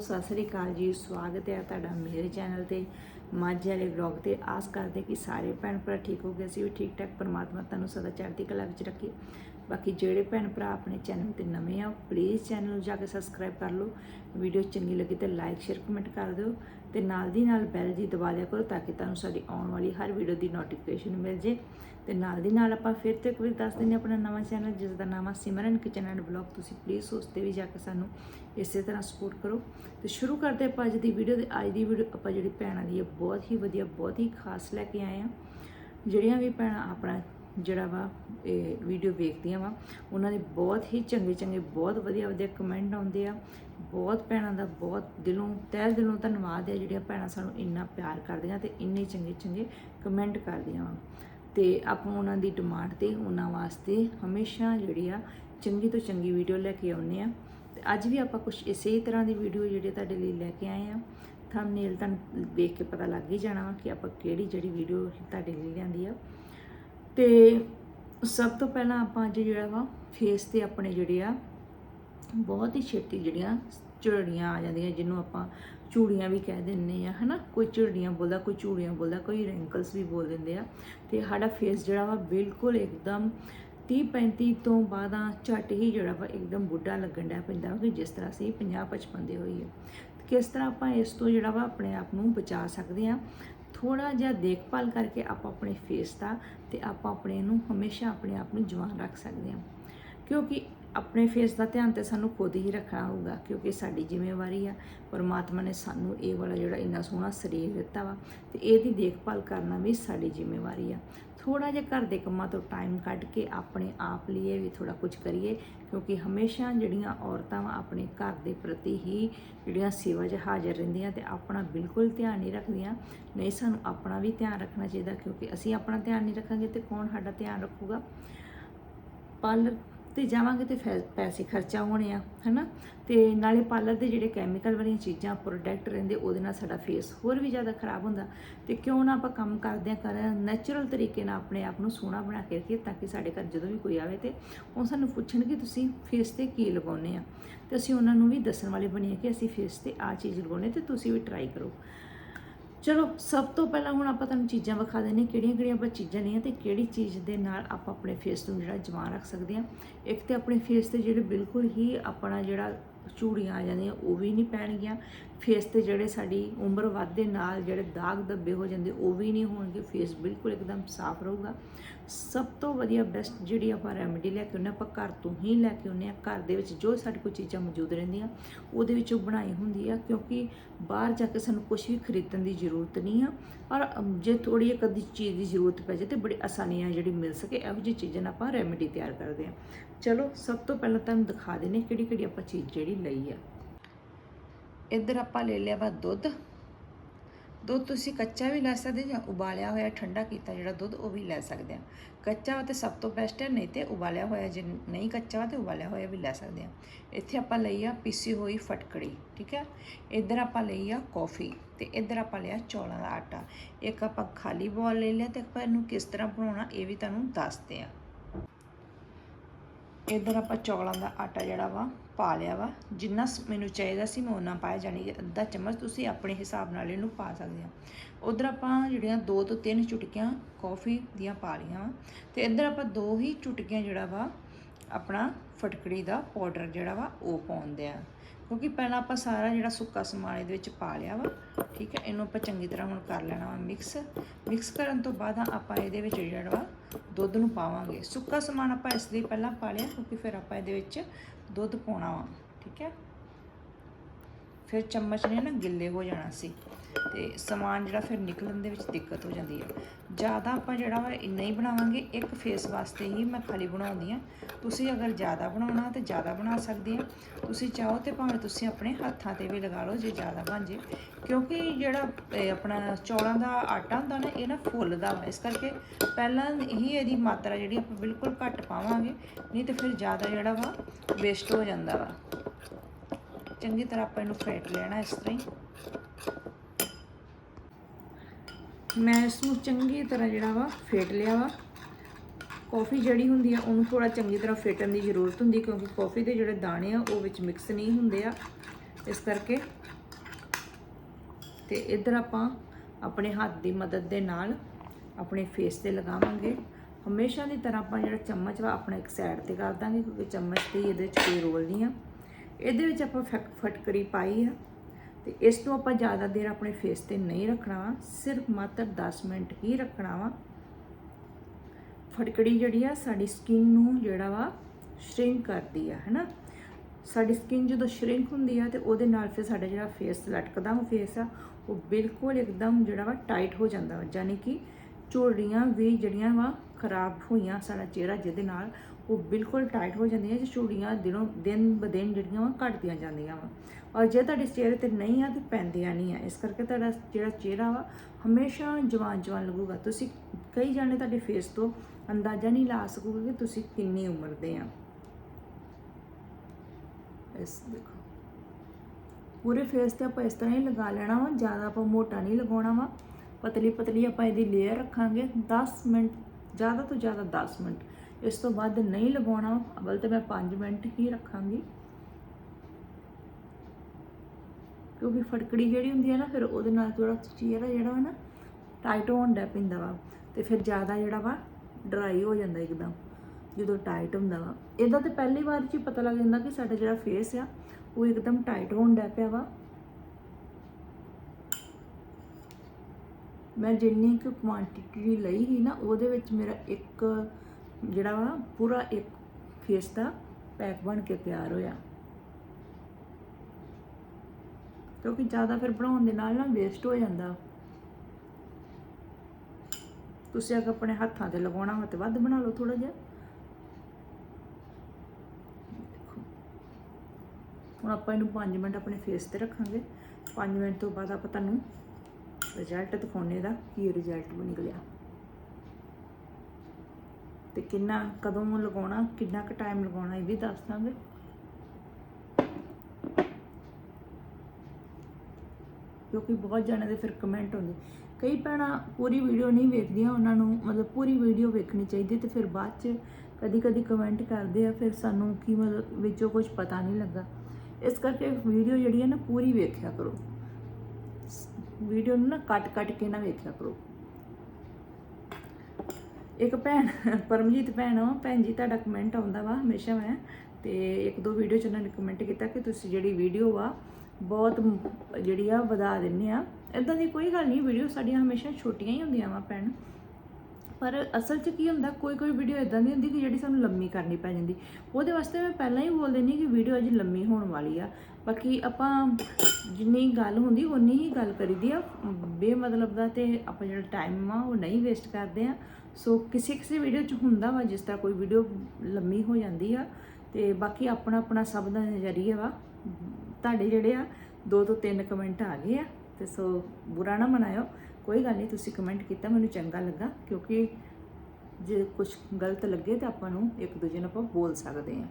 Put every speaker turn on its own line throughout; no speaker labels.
ਸਤਿ ਸ੍ਰੀ ਅਕਾਲ ਜੀ। ਸਵਾਗਤ ਹੈ ਤੁਹਾਡਾ ਮੇਰੇ ਚੈਨਲ ਤੇ, ਮਾਝੇ ਵਾਲੇ ਵਲੌਗ ਤੇ। ਆਸ ਕਰਦੇ ਕਿ ਸਾਰੇ ਭੈਣ ਭਰਾ ਠੀਕ ਹੋ ਗਏ ਸੀ ਵੀ ਠੀਕ ਠਾਕ ਪਰਮਾਤਮਾ ਤੁਹਾਨੂੰ ਸਦਾ ਚੜ੍ਹਦੀ ਕਲਾ ਵਿੱਚ ਰੱਖੇ। ਬਾਕੀ ਜਿਹੜੇ ਭੈਣ ਭਰਾ ਆਪਣੇ ਚੈਨਲ ਤੇ ਨਵੇਂ ਆ ਪਲੀਜ਼ ਚੈਨਲ ਨੂੰ ਜਾ ਕੇ ਸਬਸਕ੍ਰਾਈਬ ਕਰ ਲਓ। ਵੀਡੀਓ ਚੰਗੀ ਲੱਗੀ ਤਾਂ ਲਾਈਕ ਸ਼ੇਅਰ ਕਮੈਂਟ ਕਰ ਦਿਓ ਤੇ ਨਾਲ ਦੀ ਨਾਲ ਬੈਲ ਜੀ ਦਬਾ ਲਿਆ ਕਰੋ ਤਾਂ ਕਿ ਤੁਹਾਨੂੰ ਸਾਡੀ ਆਉਣ ਵਾਲੀ ਹਰ ਵੀਡੀਓ ਦੀ ਨੋਟੀਫਿਕੇਸ਼ਨ ਮਿਲ ਜੇ। ਤੇ ਨਾਲ ਦੀ ਨਾਲ ਆਪਾਂ ਫਿਰ ਤੋਂ ਇੱਕ ਵਾਰ ਦੱਸ ਦਿੰਦੇ ਹਾਂ ਆਪਣਾ ਨਵਾਂ ਚੈਨਲ ਜਿਸ ਦਾ ਨਾਮ ਆ ਸਿਮਰਨ ਕਿਚਨ ਐਂਡ ਬਲੌਗ ਤੁਸੀਂ ਪਲੀਜ਼ ਉਸ ਤੇ ਵੀ ਜਾ ਕੇ ਸਾਨੂੰ ਇਸੇ ਤਰ੍ਹਾਂ ਸਪੋਰਟ ਕਰੋ। ਤੇ ਸ਼ੁਰੂ ਕਰਦੇ ਆਪਾਂ ਅੱਜ ਦੀ ਵੀਡੀਓ ਤੇ। ਅੱਜ ਦੀ ਵੀਡੀਓ ਆਪਾਂ ਜਿਹੜੀ ਭੈਣਾਂ ਦੀ ਹੈ ਬਹੁਤ ਹੀ ਵਧੀਆ, ਬਹੁਤ ਹੀ ਖਾਸ ਲੈ ਕੇ ਆਏ ਆ ਜਿਹੜੀਆਂ ਵੀ ਭੈਣਾਂ ਆਪਣਾ ਜਿਹੜਾ ਵਾ, ਇਹ ਵੀਡੀਓ ਵੇਖਦੀਆਂ ਵਾ, ਉਹਨਾਂ ਦੇ ਬਹੁਤ ਹੀ ਚੰਗੇ ਚੰਗੇ, ਬਹੁਤ ਵਧੀਆ ਵਧੀਆ ਕਮੈਂਟ ਆਉਂਦੇ ਆ। ਬਹੁਤ ਭੈਣਾਂ ਦਾ ਬਹੁਤ ਦਿਲੋਂ, ਤਹਿ ਦਿਲੋਂ ਧੰਨਵਾਦ ਹੈ ਜਿਹੜੀਆਂ ਭੈਣਾਂ ਸਾਨੂੰ ਇੰਨਾ ਪਿਆਰ ਕਰਦੀਆਂ ਤੇ ਇੰਨੇ ਚੰਗੇ ਚੰਗੇ ਕਮੈਂਟ ਕਰਦੀਆਂ ਵਾ। ਤੇ ਆਪਾਂ ਉਹਨਾਂ ਦੀ ਡਿਮਾਂਡ ਤੇ, ਉਹਨਾਂ ਵਾਸਤੇ ਹਮੇਸ਼ਾ ਜਿਹੜੀ ਆ, ਚੰਗੀ ਤੋਂ ਚੰਗੀ ਵੀਡੀਓ ਲੈ ਕੇ ਆਉਂਦੇ ਆ। ਤੇ ਅੱਜ ਵੀ ਆਪਾਂ ਕੁਝ ਇਸੇ ਹੀ ਤਰ੍ਹਾਂ ਦੀ ਵੀਡੀਓ ਜਿਹੜੀ ਤੁਹਾਡੇ ਲਈ ਲੈ ਕੇ ਆਏ ਆ। ਥੰਬਨੇਲ ਤਾਂ ਵੇਖ ਕੇ ਪਤਾ ਲੱਗ ਹੀ ਜਾਣਾ ਵਾ ਕਿ ਆਪਾਂ ਕਿਹੜੀ ਜਿਹੜੀ ਵੀਡੀਓ ਤੁਹਾਡੇ ਲਈ ਲਿਆਂਦੀ ਆ। ਤੇ ਸਭ ਤੋਂ ਪਹਿਲਾਂ ਆਪਾਂ ਅੱਜ ਜਿਹੜਾ ਵਾ ਫੇਸ ਤੇ ਆਪਣੇ ਜਿਹੜੇ ਆ, ਬਹੁਤ ਹੀ ਛੇਤੀ ਜਿਹੜੀਆਂ ਝੁਰੜੀਆਂ ਆ ਜਾਂਦੀਆਂ, ਜਿਹਨੂੰ ਆਪਾਂ ਚੂੜੀਆਂ ਵੀ ਕਹਿ ਦਿੰਨੇ ਆ, ਹਨਾ? ਕੋਈ ਝੁਰੜੀਆਂ ਬੋਲਦਾ, ਕੋਈ ਚੂੜੀਆਂ ਬੋਲਦਾ, ਕੋਈ ਰੈਂਕਲਸ ਵੀ ਬੋਲ ਦਿੰਦੇ ਆ। ਤੇ ਸਾਡਾ ਫੇਸ ਜਿਹੜਾ ਵਾ ਬਿਲਕੁਲ ਇੱਕਦਮ 30 35 ਤੋਂ ਬਾਅਦਾਂ ਝਟ ਹੀ ਜਿਹੜਾ ਵਾ ਇੱਕਦਮ ਬੁੱਢਾ ਲੱਗਣ ਡਿਆ ਪੈਂਦਾ ਵਾ ਕਿ ਜਿਸ ਤਰ੍ਹਾਂ ਅਸੀਂ 50 55 ਦੇ ਹੋਈਏ ਕਿਸ ਤਰ੍ਹਾਂ ਆਪਾਂ ਇਸ ਤੋਂ ਜਿਹੜਾ ਵਾ ਆਪਣੇ ਆਪ ਨੂੰ ਬਚਾ ਸਕਦੇ ਆ ਥੋੜਾ ਜਿਹਾ ਦੇਖਭਾਲ ਕਰਕੇ ਆਪਾਂ ਆਪਣੇ ਫੇਸ ਦਾ ਤੇ ਆਪਾਂ ਆਪਣੇ ਨੂੰ ਹਮੇਸ਼ਾ ਆਪਣੇ ਆਪ ਨੂੰ ਜਵਾਨ ਰੱਖ ਸਕਦੇ ਹਾਂ। ਕਿਉਂਕਿ ਆਪਣੇ ਫੇਸ ਦਾ ਧਿਆਨ ਤੇ ਸਾਨੂੰ ਖੁਦ ਹੀ ਰੱਖਣਾ ਹੋਊਗਾ, ਕਿਉਂਕਿ ਸਾਡੀ ਜ਼ਿੰਮੇਵਾਰੀ ਆ। ਪਰਮਾਤਮਾ ਨੇ ਸਾਨੂੰ ਇਹ ਵਾਲਾ ਜਿਹੜਾ ਇੰਨਾ ਸੋਹਣਾ ਸਰੀਰ ਦਿੱਤਾ ਵਾ, ਤੇ ਇਹਦੀ ਦੇਖਭਾਲ ਕਰਨਾ ਵੀ ਸਾਡੀ ਜ਼ਿੰਮੇਵਾਰੀ ਆ। ਥੋੜਾ ਜਿਹਾ ਘਰ ਦੇ ਕੰਮਾਂ ਤੋਂ ਟਾਈਮ ਕੱਢ ਕੇ ਆਪਣੇ ਆਪ ਲਈ ਵੀ ਥੋੜਾ ਕੁਝ ਕਰੀਏ, ਕਿਉਂਕਿ ਹਮੇਸ਼ਾ ਜਿਹੜੀਆਂ ਔਰਤਾਂ ਵਾ ਆਪਣੇ ਘਰ ਦੇ ਪ੍ਰਤੀ ਹੀ ਜਿਹੜੀਆਂ ਸੇਵਾ 'ਚ ਹਾਜ਼ਰ ਰਹਿੰਦੀਆਂ ਤੇ ਆਪਣਾ ਬਿਲਕੁਲ ਧਿਆਨ ਨਹੀਂ ਰੱਖਦੀਆਂ, ਨਹੀਂ ਸਾਨੂੰ ਆਪਣਾ ਵੀ ਧਿਆਨ ਰੱਖਣਾ ਚਾਹੀਦਾ, ਕਿਉਂਕਿ ਅਸੀਂ ਆਪਣਾ ਧਿਆਨ ਨਹੀਂ ਰੱਖਾਂਗੇ ਤੇ ਕੌਣ ਸਾਡਾ ਧਿਆਨ ਰੱਖੂਗਾ? ਪਾਰਲਰ ਤੇ ਜਾਵਾਂਗੇ ਤੇ ਫੈ- ਪੈਸੇ ਖਰਚਾ ਹੋਣੇ ਆ, ਹਨਾ? ਤੇ ਨਾਲੇ ਪਾਰਲਰ ਦੇ ਜਿਹੜੇ ਕੈਮੀਕਲ ਵਾਲੀਆਂ ਚੀਜ਼ਾਂ ਪ੍ਰੋਡਕਟ ਰਹਿੰਦੇ, ਉਹਦੇ ਨਾਲ ਸਾਡਾ ਫੇਸ ਹੋਰ ਵੀ ਜ਼ਿਆਦਾ ਖਰਾਬ ਹੁੰਦਾ। ਤੇ ਕਿਉਂ ਨਾ ਆਪਾਂ ਕੰਮ ਕਰਦੇ ਆ ਕਰ ਨੈਚੁਰਲ ਤਰੀਕੇ ਨਾਲ ਆਪਣੇ ਆਪ ਨੂੰ ਸੋਹਣਾ ਬਣਾ ਕੇ ਰੱਖੀਏ, ਤਾਂ ਕਿ ਸਾਡੇ ਘਰ ਜਦੋਂ ਵੀ ਕੋਈ ਆਵੇ ਤੇ ਉਹ ਸਾਨੂੰ ਪੁੱਛਣ ਕਿ ਤੁਸੀਂ ਫੇਸ ਤੇ ਕੀ ਲਗਾਉਂਦੇ ਆ। ਤੇ ਅਸੀਂ ਉਹਨਾਂ ਨੂੰ ਵੀ ਦੱਸਣ ਵਾਲੇ ਬਣੀਏ ਕਿ ਅਸੀਂ ਫੇਸ ਤੇ ਆ ਚੀਜ਼ ਲਗਾਉਂਦੇ ਤੇ ਤੁਸੀਂ ਵੀ ਟਰਾਈ ਕਰੋ। ਚਲੋ, ਸਭ ਤੋਂ ਪਹਿਲਾਂ ਹੁਣ ਆਪਾਂ ਤੁਹਾਨੂੰ ਚੀਜ਼ਾਂ ਵਿਖਾ ਦਿੰਦੇ ਹਾਂ ਕਿਹੜੀਆਂ ਕਿਹੜੀਆਂ ਆਪਾਂ ਚੀਜ਼ਾਂ ਲਈਆਂ ਤੇ ਕਿਹੜੀ ਚੀਜ਼ ਦੇ ਨਾਲ ਆਪਾਂ ਆਪਣੇ ਫੇਸ ਨੂੰ ਜਿਹੜਾ ਜਵਾਨ ਰੱਖ ਸਕਦੇ ਹਾਂ। ਇੱਕ ਤੇ ਆਪਣੇ ਫੇਸ ਤੇ ਜਿਹੜੇ ਬਿਲਕੁਲ ਹੀ ਆਪਣਾ ਜਿਹੜਾ ਝੂੜੀਆਂ ਆ ਜਾਂਦੀਆਂ, ਉਹ ਵੀ ਨਹੀਂ ਪੈਣਗੀਆਂ। ਫੇਸ ਤੇ ਜਿਹੜੇ ਸਾਡੀ ਉਮਰ ਵੱਧਦੇ ਨਾਲ ਜਿਹੜੇ ਦਾਗ ਦੱਬੇ ਹੋ ਜਾਂਦੇ, ਉਹ ਵੀ ਨਹੀਂ ਹੋਣਗੇ। ਫੇਸ ਬਿਲਕੁਲ ਇੱਕਦਮ ਸਾਫ਼ ਰਹੂਗਾ। ਸਭ ਤੋਂ ਵਧੀਆ ਬੈਸਟ ਜਿਹੜੀ ਆਪਾਂ ਰੈਮਡੀ ਲੈ ਕੇ ਆਉਂਦੇ ਹਾਂ, ਆਪਾਂ ਘਰ ਤੋਂ ਹੀ ਲੈ ਕੇ ਆਉਂਦੇ ਹਾਂ, ਘਰ ਦੇ ਵਿੱਚ ਜੋ ਸਾਡੇ ਕੋਲ ਚੀਜ਼ਾਂ ਮੌਜੂਦ ਰਹਿੰਦੀਆਂ, ਉਹਦੇ ਵਿੱਚ ਉਹ ਬਣਾਈ ਹੁੰਦੀ ਆ, ਕਿਉਂਕਿ ਬਾਹਰ ਜਾ ਕੇ ਸਾਨੂੰ ਕੁਝ ਵੀ ਖਰੀਦਣ ਦੀ ਜ਼ਰੂਰਤ ਨਹੀਂ ਆ ਔਰ ਜੇ ਥੋੜੀ ਇੱਕ ਅੱਧੀ ਚੀਜ਼ ਦੀ ਜ਼ਰੂਰਤ ਪੈ ਜਾਏ ਤੇ ਬੜੀ ਆਸਾਨੀ ਨਾਲ ਜਿਹੜੀ ਮਿਲ ਸਕੇ, ਇਹੋ ਜਿਹੀ ਚੀਜ਼ਾਂ ਨਾਲ ਆਪਾਂ ਰੈਮਡੀ ਤਿਆਰ ਕਰਦੇ ਹਾਂ। ਚਲੋ, ਸਭ ਤੋਂ ਪਹਿਲਾਂ ਤੁਹਾਨੂੰ ਦਿਖਾ ਦਿੰਦੇ ਕਿਹੜੀ ਕਿਹੜੀ ਆਪਾਂ ਚੀਜ਼ ਜਿਹੜੀ ਲਈ ਆ। ਇੱਧਰ ਆਪਾਂ ਲੈ ਲਿਆ ਵਾ ਦੁੱਧ। ਦੁੱਧ ਤੁਸੀਂ ਕੱਚਾ ਵੀ ਲੈ ਸਕਦੇ ਜਾਂ ਉਬਾਲਿਆ ਹੋਇਆ ਠੰਡਾ ਕੀਤਾ ਜਿਹੜਾ ਦੁੱਧ, ਉਹ ਵੀ ਲੈ ਸਕਦੇ ਆ। ਕੱਚਾ ਵਾ ਤੇ ਸਭ ਤੋਂ ਬੈਸਟ ਹੈ ਨਹੀਂ ਤੇ ਉਬਾਲਿਆ ਹੋਇਆ, ਜੇ ਨਹੀਂ ਕੱਚਾ ਵਾ ਤੇ ਉਬਾਲਿਆ ਹੋਇਆ ਵੀ ਲੈ ਸਕਦੇ ਆ। ਇੱਥੇ ਆਪਾਂ ਲਈ ਆ ਪੀਸੀ ਹੋਈ ਫਟਕੜੀ, ਠੀਕ ਹੈ ਇੱਧਰ ਆਪਾਂ ਲਈ ਆ ਕੌਫੀ ਤੇ ਇੱਧਰ ਆਪਾਂ ਲਿਆ ਚੌਲਾਂ ਦਾ ਆਟਾ। ਇੱਕ ਆਪਾਂ ਖਾਲੀ ਬੋਲ ਲੈ ਲਿਆ ਤੇ ਆਪਾਂ ਇਹਨੂੰ ਕਿਸ ਤਰ੍ਹਾਂ ਬਣਾਉਣਾ, ਇਹ ਵੀ ਤੁਹਾਨੂੰ ਦੱਸਦੇ ਆ। ਇੱਧਰ ਆਪਾਂ ਚੌਲਾਂ ਦਾ ਆਟਾ ਜਿਹੜਾ ਵਾ ਪਾ ਲਿਆ ਵਾ। ਜਿੰਨਾ ਸ- ਮੈਨੂੰ ਚਾਹੀਦਾ ਸੀ ਮੈਂ ਉਹਨਾਂ ਪਾਇਆ, ਜਾਣੀ ਕਿ ਅੱਧਾ ਚਮਚ ਤੁਸੀਂ ਆਪਣੇ ਹਿਸਾਬ ਨਾਲ ਇਹਨੂੰ ਪਾ ਸਕਦੇ ਆ। ਉਧਰ ਆਪਾਂ ਜਿਹੜੀਆਂ ਦੋ ਤੋਂ ਤਿੰਨ ਚੁਟਕੀਆਂ ਕੌਫੀ ਦੀਆਂ ਪਾ ਲਈਆਂ ਵਾ। ਤੇ ਇੱਧਰ ਆਪਾਂ ਦੋ ਹੀ ਚੁਟਕੀਆਂ ਜਿਹੜਾ ਵਾ, ਆਪਣਾ ਫਟਕੜੀ ਦਾ ਪਾਊਡਰ ਜਿਹੜਾ ਵਾ, ਉਹ ਪਾਉਂਦੇ ਆ। ਕਿਉਂਕਿ ਪਹਿਲਾਂ ਆਪਾਂ ਸਾਰਾ ਜਿਹੜਾ ਸੁੱਕਾ ਸਮਾਨ ਇਹਦੇ ਵਿੱਚ ਪਾ ਲਿਆ ਵਾ, ਠੀਕ ਹੈ? ਇਹਨੂੰ ਆਪਾਂ ਚੰਗੀ ਤਰ੍ਹਾਂ ਹੁਣ ਕਰ ਲੈਣਾ ਵਾ ਮਿਕਸ। ਮਿਕਸ ਕਰਨ ਤੋਂ ਬਾਅਦ ਆਪਾਂ ਇਹਦੇ ਵਿੱਚ ਜਿਹੜਾ ਵਾ ਦੁੱਧ ਨੂੰ ਪਾਵਾਂਗੇ। ਸੁੱਕਾ ਸਮਾਨ ਆਪਾਂ ਇਸ ਲਈ ਪਹਿਲਾਂ ਪਾ ਲਿਆ ਕਿਉਂਕਿ ਫਿਰ ਆਪਾਂ ਇਹਦੇ ਵਿੱਚ ਦੁੱਧ ਪਾਉਣਾ ਵਾ। ਠੀਕ ਹੈ? ਫਿਰ ਚਮਚ ਨੇ ਨਾ ਗਿੱਲੇ ਹੋ ਜਾਣਾ ਸੀ ਤੇ ਸਮਾਨ ਜਿਹੜਾ ਫਿਰ ਨਿਕਲਣ ਦੇ ਵਿੱਚ ਦਿੱਕਤ ਹੋ ਜਾਂਦੀ ਹੈ ਜ਼ਿਆਦਾ ਆਪਾਂ ਜਿਹੜਾ ਵਾ ਇੰਨਾ ਹੀ ਬਣਾਵਾਂਗੇ, ਇੱਕ ਫੇਸ ਵਾਸਤੇ ਹੀ ਮੈਂ ਖਾਲੀ ਬਣਾਉਂਦੀ ਆ। ਤੁਸੀਂ ਅਗਰ ਜ਼ਿਆਦਾ ਬਣਾਉਣਾ ਤੇ ਜ਼ਿਆਦਾ ਬਣਾ ਸਕਦੇ ਆ। ਤੁਸੀਂ ਚਾਹੋ ਤੇ ਭਾਵੇਂ ਤੁਸੀਂ ਆਪਣੇ ਹੱਥਾਂ ਤੇ ਵੀ ਲਗਾ ਲਓ ਜੇ ਜ਼ਿਆਦਾ ਬਣ ਜੇ। ਕਿਉਂਕਿ ਜਿਹੜਾ ਆਪਣਾ ਚੌਲਾਂ ਦਾ ਆਟਾ ਹੁੰਦਾ ਨਾ, ਇਹ ਨਾ ਫੁੱਲਦਾ ਵਾ। ਇਸ ਕਰਕੇ ਪਹਿਲਾਂ ਹੀ ਇਹਦੀ ਮਾਤਰਾ ਜਿਹੜੀ ਆਪਾਂ ਬਿਲਕੁਲ ਘੱਟ ਪਾਵਾਂਗੇ, ਨਹੀਂ ਤੇ ਫਿਰ ਜ਼ਿਆਦਾ ਜਿਹੜਾ ਵਾ ਵੇਸਟ ਹੋ ਜਾਂਦਾ ਵਾ। ਚੰਗੀ ਤਰ੍ਹਾਂ ਆਪਾਂ ਇਹਨੂੰ ਫੇਟ ਲੈਣਾ ਇਸ ਤਰ੍ਹਾਂ ਹੀ। ਮੈਂ ਇਸ ਨੂੰ ਚੰਗੀ ਤਰ੍ਹਾਂ ਜਿਹੜਾ ਵਾ ਫੇਟ ਲਿਆ ਵਾ। ਕਾਫੀ ਜਿਹੜੀ ਹੁੰਦੀ ਆ, ਉਹਨੂੰ ਥੋੜਾ ਚੰਗੀ ਤਰ੍ਹਾਂ ਫੇਟਣ ਦੀ ਜ਼ਰੂਰਤ ਹੁੰਦੀ, ਕਿਉਂਕਿ ਕਾਫੀ ਦੇ ਜਿਹੜੇ ਦਾਣੇ ਆ, ਉਹ ਵਿੱਚ ਮਿਕਸ ਨਹੀਂ ਹੁੰਦੇ ਆ। ਇਸ ਕਰਕੇ ਤੇ ਇਧਰ ਆਪਾਂ ਆਪਣੇ ਹੱਥ ਦੀ ਮਦਦ ਦੇ ਨਾਲ ਆਪਣੇ ਫੇਸ ਤੇ ਲਗਾਵਾਂਗੇ। ਹਮੇਸ਼ਾ ਦੀ ਤਰ੍ਹਾਂ ਆਪਾਂ ਜਿਹੜਾ ਚਮਚ ਵਾ, ਆਪਣਾ ਇੱਕ ਸਾਈਡ ਤੇ ਕਰ ਦਾਂਗੇ, ਕਿਉਂਕਿ ਚਮਚ ਤੇ ਇਹਦੇ ਵਿੱਚ ਕੋਈ ਰੋਲ ਨਹੀਂ ਆ। ਇਹਦੇ ਵਿੱਚ ਆਪਾਂ ਫਟਕਰੀ ਪਾਈ ਆ ਤੇ ਇਸ ਤੋਂ ਆਪਾਂ ਜ਼ਿਆਦਾ ਦੇਰ ਆਪਣੇ ਫੇਸ ਤੇ ਨਹੀਂ ਰੱਖਣਾ ਵਾ, ਸਿਰਫ ਮਾਤਰ 10 ਮਿੰਟ ਹੀ ਰੱਖਣਾ ਵਾ। ਫਟਕੜੀ ਜਿਹੜੀ ਆ ਸਾਡੀ ਸਕਿਨ ਨੂੰ ਜਿਹੜਾ ਵਾ ਸ਼ਰਿੰਕ ਕਰਦੀ ਆ, ਹੈਨਾ? ਸਾਡੀ ਸਕਿਨ ਜਦੋਂ ਸ਼ਰਿੰਕ ਹੁੰਦੀ ਆ ਤੇ ਉਹਦੇ ਨਾਲ ਫਿਰ ਸਾਡਾ ਜਿਹੜਾ ਫੇਸ ਲਟਕਦਾ ਵਾ ਫੇਸ ਆ, ਉਹ ਬਿਲਕੁਲ ਇੱਕਦਮ ਜਿਹੜਾ ਵਾ ਟਾਈਟ ਹੋ ਜਾਂਦਾ ਵਾ। ਯਾਨੀ ਕਿ ਝੋਲੀਆਂ ਵੀ ਜਿਹੜੀਆਂ ਵਾ ਖਰਾਬ ਹੋਈਆਂ ਸਾਡਾ ਚਿਹਰਾ ਜਿਹਦੇ ਨਾਲ ਉਹ ਬਿਲਕੁਲ ਟਾਈਟ ਹੋ ਜਾਂਦੀਆਂ ਜੇ ਝੋਲੀਆਂ ਦਿਨੋਂ ਦਿਨ ਬ ਦਿਨ ਜਿਹੜੀਆਂ ਵਾ ਘਟਦੀਆਂ ਜਾਂਦੀਆਂ ਵਾ। ਔਰ ਜੇ ਤੁਹਾਡੇ ਚਿਹਰੇ ਤੇ ਨਹੀਂ ਆ ਤੇ ਪੈਂਦੀਆਂ ਨਹੀਂ ਆ। ਇਸ ਕਰਕੇ ਤੁਹਾਡਾ ਜਿਹੜਾ ਚਿਹਰਾ ਵਾ ਹਮੇਸ਼ਾ ਜਵਾਨ ਜਵਾਨ ਲੱਗੂਗਾ। ਤੁਸੀਂ ਕਈ ਜਾਣੇ ਤੁਹਾਡੇ ਫੇਸ ਤੋਂ ਅੰਦਾਜ਼ਾ ਨਹੀਂ ਲਾ ਸਕੋਗੇ ਕਿ ਤੁਸੀਂ ਕਿੰਨੀ ਉਮਰ ਦੇ ਆ। ਇਸ ਦੇਖੋ। ਪੂਰੇ ਫੇਸ ਤੇ ਆਪਾਂ ਇਸ ਤਰ੍ਹਾਂ ਹੀ ਲਗਾ ਲੈਣਾ ਵਾ। ਜ਼ਿਆਦਾ ਆਪਾਂ ਮੋਟਾ ਨਹੀਂ ਲਗਾਉਣਾ ਵਾ। ਪਤਲੀ ਪਤਲੀ ਆਪਾਂ ਇਹਦੀ ਲੇਅਰ ਰੱਖਾਂਗੇ। 10 ਮਿੰਟ, ਜ਼ਿਆਦਾ ਤੋਂ ਜ਼ਿਆਦਾ 10 ਮਿੰਟ। ਇਸ ਤੋਂ ਵੱਧ ਨਹੀਂ ਲਗਾਉਣਾ ਅਵਲ ਤੇ ਮੈਂ 5 ਮਿੰਟ ਹੀ ਰੱਖਾਂਗੀ। ਕਿਉਂਕਿ ਫਟਕੜੀ ਜਿਹੜੀ ਹੁੰਦੀ ਹੈ ਨਾ, ਫਿਰ ਉਹਦੇ ਨਾਲ ਥੋੜਾ ਚਿਹਰਾ ਜਿਹੜਾ ਵਾ ਨਾ ਟਾਈਟ ਹੋਣ ਦਾ ਪੈਂਦਾ ਵਾ, ਤੇ ਫਿਰ ਜ਼ਿਆਦਾ ਜਿਹੜਾ ਵਾ ਡਰਾਈ ਹੋ ਜਾਂਦਾ ਇੱਕਦਮ, ਜਦੋਂ ਟਾਈਟ ਹੁੰਦਾ ਵਾ। ਇਹਦਾ ਤੇ ਪਹਿਲੀ ਵਾਰ 'ਚ ਹੀ ਪਤਾ ਲੱਗ ਜਾਂਦਾ ਕਿ ਸਾਡਾ ਜਿਹੜਾ ਫੇਸ ਆ, ਉਹ ਇੱਕਦਮ ਟਾਈਟ ਹੋਣ ਦਾ ਪਿਆ ਵਾ। ਮੈਂ ਜਿੰਨੀ ਕੁ ਕੁਆਂਟੀਟੀ ਲਈ ਸੀ ਨਾ, ਉਹਦੇ ਵਿੱਚ ਮੇਰਾ ਇੱਕ ਜਿਹੜਾ ਵਾ, ਪੂਰਾ ਇੱਕ ਫੇਸ ਦਾ ਪੈਕ ਬਣ ਕੇ ਤਿਆਰ ਹੋਇਆ। ਕਿਉਂਕਿ ਜ਼ਿਆਦਾ ਫਿਰ ਬਣਾਉਣ ਦੇ ਨਾਲ ਨਾ ਵੇਸਟ ਹੋ ਜਾਂਦਾ। ਤੁਸੀਂ ਅਗਰ ਆਪਣੇ ਹੱਥਾਂ ਤੇ ਲਗਾਉਣਾ ਹੋ ਤੇ ਵੱਧ ਬਣਾ ਲਓ ਥੋੜਾ ਜਿਹਾ। ਹੁਣ ਆਪਾਂ ਇਹਨੂੰ 5 ਮਿੰਟ ਆਪਣੇ ਫੇਸ ਤੇ ਰੱਖਾਂਗੇ। 5 ਮਿੰਟ ਤੋਂ ਬਾਅਦ ਆਪਾਂ ਤੁਹਾਨੂੰ ਰਿਜ਼ਲਟ ਦਿਖਾਉਣੇ ਦਾ ਕੀ ਰਿਜ਼ਲਟ ਨਿਕਲਿਆ ਤੇ ਕਿੰਨਾ, ਕਦੋਂ ਲਗਾਉਣਾ, ਕਿੰਨਾ ਕੁ ਟਾਈਮ ਲਗਾਉਣਾ, ਇਹ ਵੀ ਦੱਸ ਦਾਂਗੇ। ਕਿਉਂਕਿ ਬਹੁਤ ਜਣਿਆਂ ਦੇ ਫਿਰ ਕਮੈਂਟ ਹੁੰਦੇ ਕਈ ਭੈਣਾਂ ਪੂਰੀ ਵੀਡੀਓ ਨਹੀਂ ਵੇਖਦੀਆਂ ਉਹਨਾਂ ਨੂੰ, ਮਤਲਬ ਪੂਰੀ ਵੀਡੀਓ ਵੇਖਣੀ ਚਾਹੀਦੀ ਤੇ ਫਿਰ ਬਾਅਦ ਚ ਕਦੀ ਕਦੀ ਕਮੈਂਟ ਕਰਦੇ ਆ, ਫਿਰ ਸਾਨੂੰ ਕੀ ਮਤਲਬ ਵਿੱਚੋਂ ਕੁਝ ਪਤਾ ਨਹੀਂ ਲੱਗਾ। ਇਸ ਕਰਕੇ ਵੀਡੀਓ ਜਿਹੜੀ ਹੈ ਨਾ ਪੂਰੀ ਵੇਖਿਆ ਕਰੋ। ਵੀਡੀਓ ਨੂੰ ਨਾ ਕੱਟ ਕੱਟ ਕੇ ਨਾ ਵੇਖਿਆ ਕਰੋ। ਇੱਕ ਭੈਣ, ਪਰਮਜੀਤ ਭੈਣ ਆ ਭੈਣ ਜੀ ਤੁਹਾਡਾ ਕਮੈਂਟ ਆਉਂਦਾ ਵਾ ਹਮੇਸ਼ਾ ਮੈਂ, ਤੇ ਇੱਕ ਦੋ ਵੀਡੀਓ ਚ ਉਹਨਾਂ ਨੇ ਕਮੈਂਟ ਕੀਤਾ ਕਿ ਤੁਸੀਂ ਜਿਹੜੀ ਵੀਡੀਓ ਵਾ ਬਹੁਤ ਜਿਹੜੀ ਆ ਵਧਾ ਦਿੰਨੇ ਆ। ਇਦਾਂ ਦੀ ਕੋਈ ਗੱਲ ਨਹੀਂ ਵੀਡੀਓ ਸਾਡੀਆਂ ਹਮੇਸ਼ਾ ਛੋਟੀਆਂ ਹੀ ਹੁੰਦੀਆਂ ਵਾ ਭੈਣ। ਪਰ ਅਸਲ 'ਚ ਕੀ ਹੁੰਦਾ, ਕੋਈ ਕੋਈ ਵੀਡੀਓ ਇਦਾਂ ਦੀ ਹੁੰਦੀ ਕਿ ਜਿਹੜੀ ਸਾਨੂੰ ਲੰਮੀ ਕਰਨੀ ਪੈ ਜਾਂਦੀ। ਉਹਦੇ ਵਾਸਤੇ ਮੈਂ ਪਹਿਲਾਂ ਹੀ ਬੋਲ ਦਿੰਦੀ ਕਿ ਵੀਡੀਓ ਅੱਜ ਲੰਮੀ ਹੋਣ ਵਾਲੀ ਆ। ਬਾਕੀ ਆਪਾਂ ਜਿੰਨੀ ਗੱਲ ਹੁੰਦੀ ਉਨੀ ਹੀ ਗੱਲ ਕਰੀਦੀ ਆ। ਬੇਮਤਲਬ ਦਾ ਤੇ ਆਪਾਂ ਜਿਹੜਾ ਟਾਈਮ ਆ, ਉਹ ਨਹੀਂ ਵੇਸਟ ਕਰਦੇ ਆ। ਸੋ ਕਿਸੇ ਕਿਸੇ ਵੀਡੀਓ 'ਚ ਹੁੰਦਾ ਵਾ, ਜਿਸ ਤਰ੍ਹਾਂ ਕੋਈ ਵੀਡੀਓ ਲੰਮੀ ਹੋ ਜਾਂਦੀ ਆ। ਤੇ ਬਾਕੀ ਆਪਣਾ ਆਪਣਾ ਸਭ ਦਾ ਨਜ਼ਰੀਆ ਵਾ। ਤੁਹਾਡੇ ਜਿਹੜੇ ਆ, ਦੋ ਤੋਂ ਤਿੰਨ ਕਮੈਂਟ ਆ ਗਏ ਆ। ਤੇ ਸੋ ਬੁਰਾ ਨਾ ਮਨਾਇਓ। ਕੋਈ ਗੱਲ ਨਹੀਂ, ਤੁਸੀਂ ਕਮੈਂਟ ਕੀਤਾ, ਮੈਨੂੰ ਚੰਗਾ ਲੱਗਾ, ਕਿਉਂਕਿ ਜੇ ਕੁਝ ਗਲਤ ਲੱਗੇ ਤਾਂ ਆਪਾਂ ਨੂੰ ਇੱਕ ਦੂਜੇ ਨੂੰ ਆਪਾਂ ਬੋਲ ਸਕਦੇ ਹਾਂ।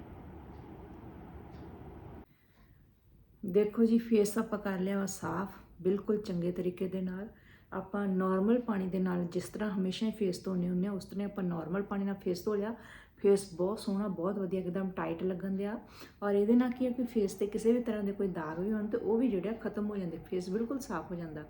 ਦੇਖੋ ਜੀ ਫੇਸ ਆਪਾਂ ਕਰ ਲਿਆ ਵਾ ਸਾਫ਼, ਬਿਲਕੁਲ ਚੰਗੇ ਤਰੀਕੇ ਦੇ ਨਾਲ। ਆਪਾਂ ਨਾਰਮਲ ਪਾਣੀ ਦੇ ਨਾਲ ਜਿਸ ਤਰ੍ਹਾਂ ਹਮੇਸ਼ਾ ਹੀ ਫੇਸ ਧੋਨੇ ਹੁੰਦੇ ਆ ਉਸ ਤਰ੍ਹਾਂ ਹੀ ਆਪਾਂ ਨਾਰਮਲ ਪਾਣੀ ਨਾਲ ਫੇਸ ਧੋ ਲਿਆ। ਫੇਸ ਬਹੁਤ ਸੋਹਣਾ, ਬਹੁਤ ਵਧੀਆ, ਇੱਕਦਮ ਟਾਈਟ ਲੱਗਣ ਦਿਆ। ਔਰ ਇਹਦੇ ਨਾਲ ਕੀ ਹੈ ਕਿ ਫੇਸ ਤੇ ਕਿਸੇ ਵੀ ਤਰ੍ਹਾਂ ਦੇ ਕੋਈ ਦਾਗ ਵੀ ਹੋਣ ਤੇ ਉਹ ਵੀ ਜਿਹੜਾ ਖਤਮ ਹੋ ਜਾਂਦੇ ਫੇਸ ਬਿਲਕੁਲ ਸਾਫ਼ ਹੋ ਜਾਂਦਾ।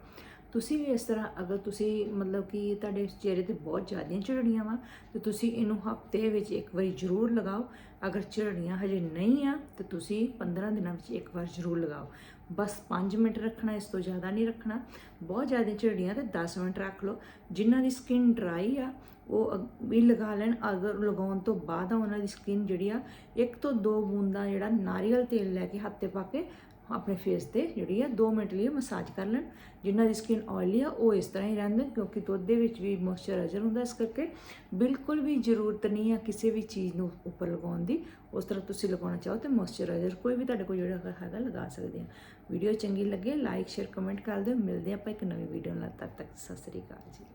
ਤੁਸੀਂ ਵੀ ਇਸ ਤਰ੍ਹਾਂ ਅਗਰ ਤੁਸੀਂ ਮਤਲਬ ਕਿ ਤੁਹਾਡੇ ਚਿਹਰੇ ਤੇ ਬਹੁਤ ਜ਼ਿਆਦਾ ਝੜੜੀਆਂ ਵਾ, ਤੇ ਤੁਸੀਂ ਇਹਨੂੰ ਹਫ਼ਤੇ ਵਿੱਚ ਇੱਕ ਵਾਰੀ ਜ਼ਰੂਰ ਲਗਾਓ। ਅਗਰ ਝੜੜੀਆਂ ਹਜੇ ਨਹੀਂ ਆ, ਤੇ ਤੁਸੀਂ 15 ਦਿਨਾਂ ਵਿੱਚ ਇੱਕ ਵਾਰ ਜ਼ਰੂਰ ਲਗਾਓ। ਬਸ 5 ਮਿੰਟ ਰੱਖਣਾ, ਇਸ ਤੋਂ ਜ਼ਿਆਦਾ ਨਹੀਂ ਰੱਖਣਾ। ਬਹੁਤ ਜ਼ਿਆਦਾ ਝੜੀਆਂ ਤੇ 10 ਮਿੰਟ ਰੱਖ ਲਓ। ਜਿਨ੍ਹਾਂ ਦੀ ਸਕਿਨ ਡਰਾਈ ਆ, ਉਹ ਅਗ- ਵੀ ਲਗਾ ਲੈਣ। ਅਗਰ ਲਗਾਉਣ ਤੋਂ ਬਾਅਦ ਉਹਨਾਂ ਦੀ ਸਕਿਨ ਜਿਹੜੀ ਆ, ਇੱਕ ਤੋਂ ਦੋ ਬੂੰਦਾਂ ਜਿਹੜਾ ਨਾਰੀਅਲ ਤੇਲ ਲੈ ਕੇ ਹੱਥ ਤੇ ਪਾ ਕੇ ਆਪਣੇ ਫੇਸ ਤੇ ਜਿਹੜੀ ਆ 2 ਮਿੰਟ ਲਈ ਮਸਾਜ ਕਰ ਲੈਣ। ਜਿਨ੍ਹਾਂ ਦੀ ਸਕਿਨ ਆਇਲੀ ਆ, ਉਹ ਇਸ ਤਰ੍ਹਾਂ ਹੀ ਰਹਿੰਦੇ ਕਿਉਂਕਿ ਦੁੱਧ ਦੇ ਵਿੱਚ ਵੀ ਮੋਇਸਚਰਾਈਜ਼ਰ ਹੁੰਦਾ ਇਸ ਕਰਕੇ। ਬਿਲਕੁਲ ਵੀ ਜ਼ਰੂਰਤ ਨਹੀਂ ਆ ਕਿਸੇ ਵੀ ਚੀਜ਼ ਨੂੰ ਉੱਪਰ ਲਗਾਉਣ ਦੀ। ਉਸ ਤਰ੍ਹਾਂ ਤੁਸੀਂ ਲਗਾਉਣਾ ਚਾਹੋ ਤੇ ਮੋਇਸਚਰਾਈਜ਼ਰ ਕੋਈ ਵੀ ਤੁਹਾਡੇ ਕੋਲ ਜਿਹੜਾ ਹੈਗਾ ਲਗਾ ਸਕਦੇ ਆ। ਵੀਡੀਓ ਚੰਗੀ ਲੱਗੇ ਲਾਈਕ ਸ਼ੇਅਰ ਕਮੈਂਟ ਕਰ ਦਿਓ। ਮਿਲਦੇ ਆਪਾਂ ਇੱਕ ਨਵੀਂ ਵੀਡੀਓ ਨਾਲ, ਤਦ ਤੱਕ ਸਤਿ ਸ੍ਰੀ ਅਕਾਲ ਜੀ।